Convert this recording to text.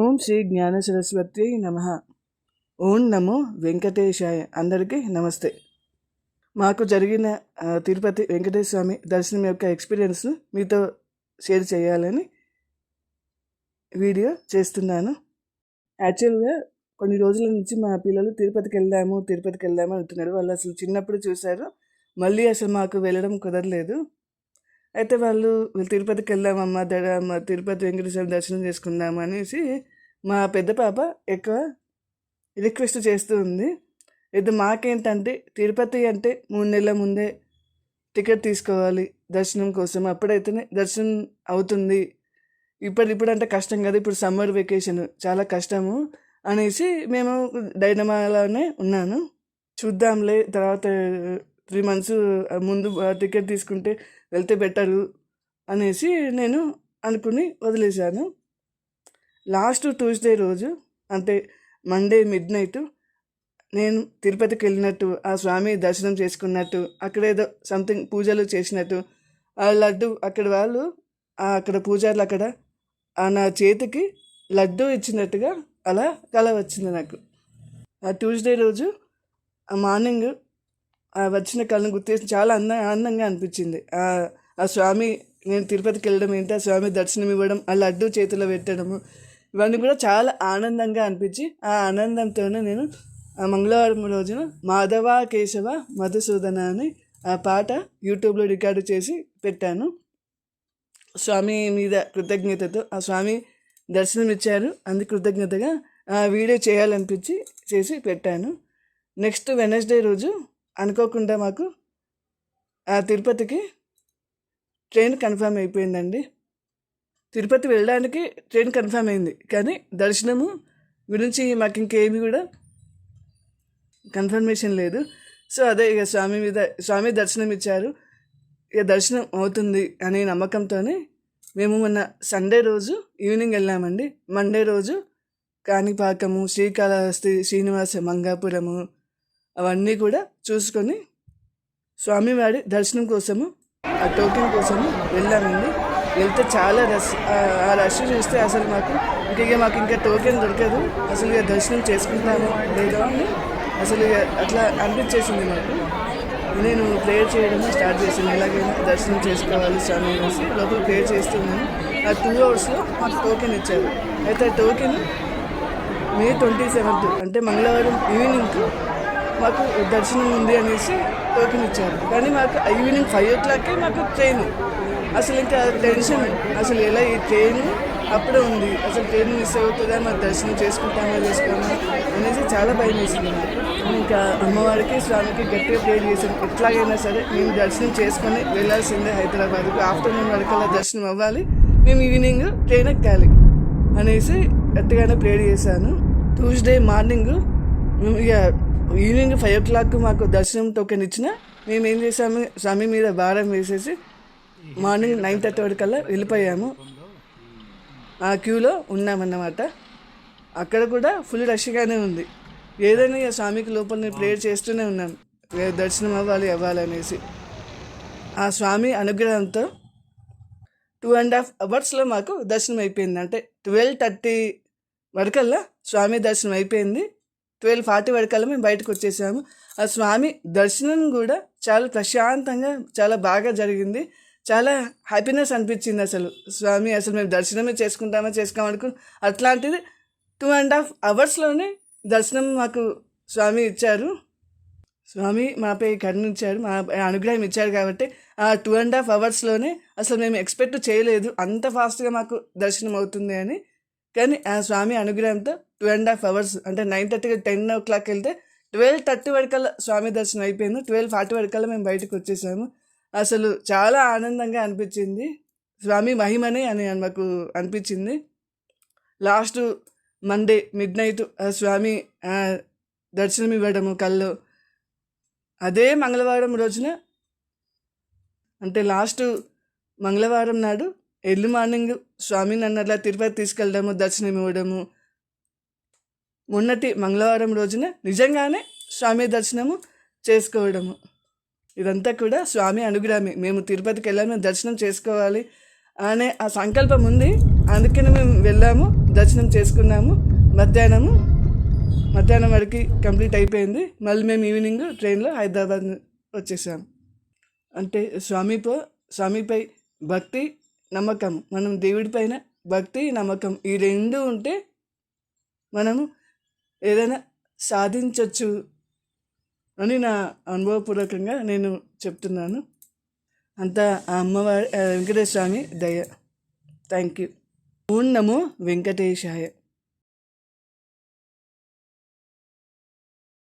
ఓం శ్రీ జ్ఞాన సరస్వతి నమ. ఓం నమో వెంకటేశాయ. అందరికీ నమస్తే. మాకు జరిగిన తిరుపతి వెంకటేశ్వర స్వామి దర్శనం యొక్క ఎక్స్పీరియన్స్ను మీతో షేర్ చేయాలని వీడియో చేస్తున్నాను. యాక్చువల్గా కొన్ని రోజుల నుంచి మా పిల్లలు తిరుపతికి వెళ్దాము తిరుపతికి వెళ్దాము అంటున్నారు. వాళ్ళు అసలు చిన్నప్పుడు చూశారు. మళ్ళీ అసలు మాకు వెళ్ళడం కుదరలేదు. అయితే వాళ్ళు తిరుపతికి వెళ్దామమ్మా దడ మా తిరుపతి వెంకటేశ్వర దర్శనం చేసుకుందాం అనేసి మా పెద్ద పాప ఎక్కువ రిక్వెస్ట్ చేస్తూ ఉంది. ఇది మాకేంటంటే తిరుపతి అంటే మూడు నెలల ముందే టికెట్ తీసుకోవాలి దర్శనం కోసం. అప్పుడైతేనే దర్శనం అవుతుంది. ఇప్పుడు ఇప్పుడు అంటే కష్టం కదా ఇప్పుడు సమ్మర్ వెకేషన్ చాలా కష్టము అనేసి మేము డైనమాలోనే ఉన్నాను. చూద్దాంలే తర్వాత త్రీ మంత్స్ ముందు టికెట్ తీసుకుంటే వెళ్తే బెటరు అనేసి నేను అనుకుని వదిలేశాను. లాస్ట్ ట్యూస్డే రోజు అంటే మండే మిడ్ నైట్ నేను తిరుపతికి వెళ్ళినట్టు ఆ స్వామి దర్శనం చేసుకున్నట్టు అక్కడ ఏదో సంథింగ్ పూజలు చేసినట్టు ఆ లడ్డు అక్కడ వాళ్ళు అక్కడ పూజారులు అక్కడ ఆ నా చేతికి లడ్డు ఇచ్చినట్టుగా అలా కల వచ్చింది నాకు. ఆ ట్యూస్డే రోజు ఆ మార్నింగ్ వచ్చిన కళ్ళను గుర్తించి చాలా అంద ఆనందంగా అనిపించింది. ఆ ఆ స్వామి నేను తిరుపతికి వెళ్ళడం ఏంటి? ఆ స్వామి దర్శనం ఇవ్వడం ఆ లడ్డు చేతిలో పెట్టడము ఇవన్నీ కూడా చాలా ఆనందంగా అనిపించి ఆ ఆనందంతోనే నేను ఆ మంగళవారం రోజున మాధవ కేశవ మధుసూదన అని ఆ పాట యూట్యూబ్లో రికార్డు చేసి పెట్టాను. స్వామి మీద కృతజ్ఞతతో ఆ స్వామి దర్శనం ఇచ్చారు. అందుకు కృతజ్ఞతగా ఆ వీడియో చేయాలనిపించి చేసి పెట్టాను. నెక్స్ట్ వెనస్డే రోజు అనుకోకుండా మాకు ఆ తిరుపతికి ట్రైన్ కన్ఫర్మ్ అయిపోయిందండి. తిరుపతి వెళ్ళడానికి ట్రైన్ కన్ఫర్మ్ అయింది. కానీ దర్శనము గురించి మాకు ఇంకేమి కూడా కన్ఫర్మేషన్ లేదు. సో అదే ఇక స్వామి మీద స్వామి దర్శనం ఇచ్చారు. ఇక దర్శనం అవుతుంది అనే నమ్మకంతోనే మేము మొన్న సండే రోజు ఈవినింగ్ వెళ్ళామండి. మండే రోజు కాణిపాకము శ్రీకాళహస్తి శ్రీనివాస మంగాపురము అవన్నీ కూడా చూసుకొని స్వామివారి దర్శనం కోసము ఆ టోకెన్ కోసము వెళ్ళామండి. వెళ్తే చాలా రష్ ఆ- రష్ చూస్తే అసలు మాకు ఇంకా ఇక మాకు ఇంకా టోకెన్ దొరకదు. అసలు ఇక దర్శనం చేసుకుంటాము లేదో అని అసలు ఇక అట్లా అనిపించేసింది మాకు. నేను ప్రేయర్ చేయడం స్టార్ట్ చేసాను ఎలాగైనా దర్శనం చేసుకోవాలి స్వామి అనేసి లోపల ప్రేయర్ చేస్తున్నాను ఆ టూ అవర్స్లో మాకు టోకెన్ ఇచ్చారు. అయితే ఆ టోకెన్ మే ట్వంటీ సెవెంత్ అంటే మంగళవారం ఈవినింగ్కి మాకు దర్శనం ఉంది అనేసి టోకెన్ ఇచ్చారు. కానీ మాకు ఈవినింగ్ ఫైవ్ ఓ క్లాక్కే మాకు ట్రైన్ అసలు ఇంకా టెన్షన్ అసలు ఎలా ఈ ట్రైన్ అప్పుడే ఉంది. అసలు ట్రైన్ మిస్ అవుతుందా? మరి దర్శనం చేసుకుంటామా? చేసుకోమా అనేసి చాలా భయం వేసింది. ఇంకా అమ్మవారికి స్వామికి గట్టిగా ప్రేర్ చేసాను ఎట్లాగైనా సరే మేము దర్శనం చేసుకొని వెళ్ళాల్సిందే హైదరాబాద్కు. ఆఫ్టర్నూన్ వరకు అలా దర్శనం అవ్వాలి. మేము ఈవినింగ్ ట్రైన్ ఎక్కాలి అనేసి గట్టిగానే ప్రేర్ చేశాను. ట్యూస్డే మార్నింగ్ మేము ఇక ఈవినింగ్ ఫైవ్ ఓ క్లాక్ మాకు దర్శనం టోకెన్ ఇచ్చిన. మేము ఏం చేసాము స్వామి మీద భారం వేసేసి మార్నింగ్ నైన్ థర్టీ వరకల్లా వెళ్ళిపోయాము. ఆ క్యూలో ఉన్నామన్నమాట. అక్కడ కూడా ఫుల్ రష్గానే ఉంది. ఏదైనా స్వామికి లోపల నేను ప్రేయర్ చేస్తూనే ఉన్నాను. దర్శనం అవ్వాలి అవ్వాలనేసి. ఆ స్వామి అనుగ్రహంతో టూ అండ్ హాఫ్ అవర్స్లో మాకు దర్శనం అయిపోయింది. అంటే ట్వెల్వ్ థర్టీ వరకల్లా స్వామి దర్శనం అయిపోయింది. ట్వెల్వ్ ఫార్టీ వరకల్లా మేము బయటకు వచ్చేసాము. ఆ స్వామి దర్శనం కూడా చాలా ప్రశాంతంగా చాలా బాగా జరిగింది. చాలా హ్యాపీనెస్ అనిపించింది అసలు. స్వామి అసలు మేము దర్శనమే చేసుకుంటామా చేసుకోమనుకు అట్లాంటిది టూ అండ్ హాఫ్ అవర్స్లోనే దర్శనం మాకు స్వామి ఇచ్చారు. స్వామి మాపై కరుణించారు మా అనుగ్రహం ఇచ్చారు కాబట్టి ఆ టూ అండ్ హాఫ్ అవర్స్లోనే అసలు మేము ఎక్స్పెక్ట్ చేయలేదు అంత ఫాస్ట్గా మాకు దర్శనం అవుతుంది అని. కానీ ఆ స్వామి అనుగ్రహంతో టూ అండ్ హాఫ్ అవర్స్ అంటే నైన్ థర్టీకి టెన్ ఓ క్లాక్ వెళ్తే ట్వెల్వ్ థర్టీ వరకల్లా స్వామి దర్శనం అయిపోయింది. ట్వెల్వ్ ఫార్టీ వరకల్లా మేము బయటకు వచ్చేసాము. అసలు చాలా ఆనందంగా అనిపించింది. స్వామి మహిమనే అని మాకు అనిపించింది. లాస్ట్ మండే మిడ్ నైట్ ఆ స్వామి దర్శనం ఇవ్వడము కళ్ళు అదే మంగళవారం రోజున అంటే లాస్ట్ మంగళవారం నాడు ఎర్లీ మార్నింగ్ స్వామి నన్ను అలా తిరుపతి తీసుకెళ్ళడము దర్శనం ఇవ్వడము. మొన్నటి మంగళవారం రోజున నిజంగానే స్వామి దర్శనము చేసుకోవడము. ఇదంతా కూడా స్వామి అనుగ్రహమే. మేము తిరుపతికి వెళ్ళాము దర్శనం చేసుకోవాలి అనే ఆ సంకల్పం ఉంది. అందుకని మేము వెళ్ళాము దర్శనం చేసుకున్నాము. మధ్యాహ్నము మధ్యాహ్నం వరకు కంప్లీట్ అయిపోయింది. మళ్ళీ మేము ఈవినింగ్ ట్రైన్లో హైదరాబాద్ వచ్చేసాము. అంటే స్వామిపై స్వామిపై భక్తి నమ్మకం. మనం దేవుడి పైన భక్తి నమ్మకం. ఈ రెండు ఉంటే మనము ఏదైనా సాధించవచ్చు అని నా అనుభవపూర్వకంగా నేను చెప్తున్నాను. అంతా ఆ అమ్మవారి వెంకటేశ్వర స్వామి దయ. Thank you Om Namo Venkatesaya.